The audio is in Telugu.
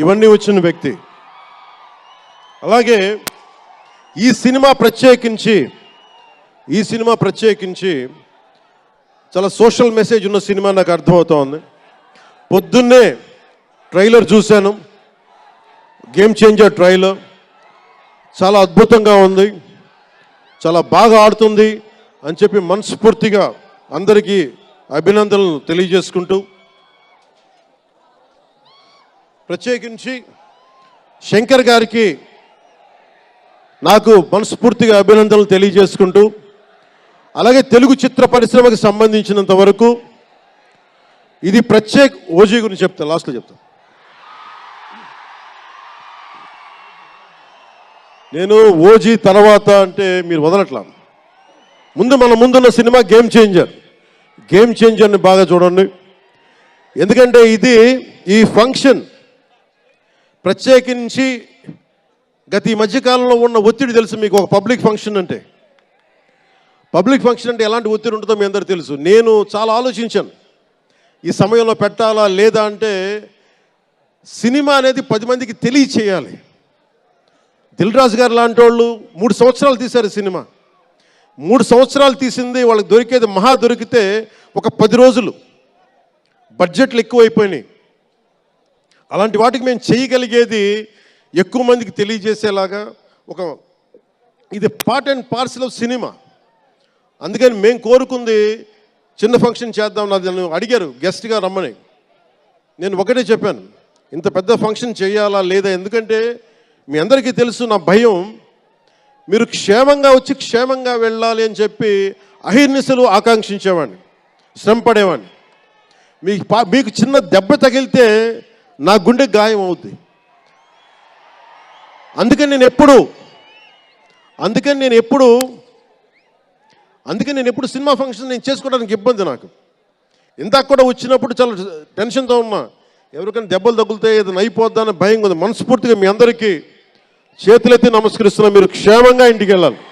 ఇవన్నీ వచ్చిన వ్యక్తి. అలాగే ఈ సినిమా ప్రత్యేకించి ఈ సినిమా ప్రత్యేకించి చాలా సోషల్ మెసేజ్ ఉన్న సినిమా నాకు అర్థమవుతోంది. పొద్దున్నే ట్రైలర్ చూశాను. Game changer trailer. చాలా అద్భుతంగా ఉంది. చాలా బాగా ఆడుతుంది అని చెప్పి మనస్ఫూర్తిగా అందరికీ అభినందనలు తెలియజేసుకుంటూ ప్రత్యేకించి శంకర్ గారికి నాకు మనస్ఫూర్తిగా అభినందనలు తెలియజేసుకుంటూ అలాగే తెలుగు చిత్ర పరిశ్రమకు సంబంధించినంత వరకు ఇది ప్రత్యేక ఓజీ గురించి చెప్తా లాస్ట్లో చెప్తా. నేను ఓజీ తర్వాత అంటే మీరు వదలట్లా. ముందు మన ముందున్న సినిమా గేమ్ చేంజర్ గేమ్ చేంజర్ని బాగా చూడండి. ఎందుకంటే ఇది ఈ ఫంక్షన్ ప్రత్యేకించి గత ఈ మధ్యకాలంలో ఉన్న ఒత్తిడి తెలుసు మీకు ఒక పబ్లిక్ ఫంక్షన్ అంటే. పబ్లిక్ ఫంక్షన్ అంటే ఎలాంటి ఒత్తిడి ఉంటుందో మీ అందరూ తెలుసు. నేను చాలా ఆలోచించాను. ఈ సమయంలో పెట్టాలా లేదా అంటే సినిమా అనేది పది మందికి తెలియచేయాలి. దిల్ రాజు గారు లాంటి వాళ్ళు మూడు సంవత్సరాలు తీశారు సినిమా. మూడు సంవత్సరాలు తీసింది వాళ్ళకి దొరికేది మహా దొరికితే ఒక పది రోజులు. బడ్జెట్లు ఎక్కువైపోయినాయి. అలాంటి వాటికి మేము చేయగలిగేది ఎక్కువ మందికి తెలియజేసేలాగా ఒక ఇది part and parcel of cinema అందుకని మేము కోరుకుంది చిన్న ఫంక్షన్ చేద్దాం నాది నన్ను అడిగారు గెస్ట్గా రమ్మని. నేను ఒకటే చెప్పాను ఇంత పెద్ద ఫంక్షన్ చేయాలా లేదా? ఎందుకంటే మీ అందరికీ తెలుసు నా భయం మీరు క్షేమంగా వచ్చి క్షేమంగా వెళ్ళాలి అని చెప్పి అహిర్నిశలు ఆకాంక్షించేవాడిని శ్రమ పడేవాడిని మీకు పా- మీకు చిన్న దెబ్బ తగిలితే నా గుండె గాయం అవుద్ది. అందుకని నేను ఎప్పుడు అందుకని నేను ఎప్పుడు అందుకని నేను ఎప్పుడు సినిమా ఫంక్షన్ నేను చేసుకోవడానికి ఇబ్బంది నాకు. ఇందాక కూడా వచ్చినప్పుడు చాలా టెన్షన్తో ఉన్నా. ఎవరికైనా దెబ్బలు తగులుతాయి ఏదైనా అయిపోద్దా అనే భయం ఉంది. మనస్ఫూర్తిగా మీ అందరికీ చేతులెత్తి నమస్కరిస్తున్నా. మీరు క్షేమంగా ఇంటికి వెళ్ళాలి.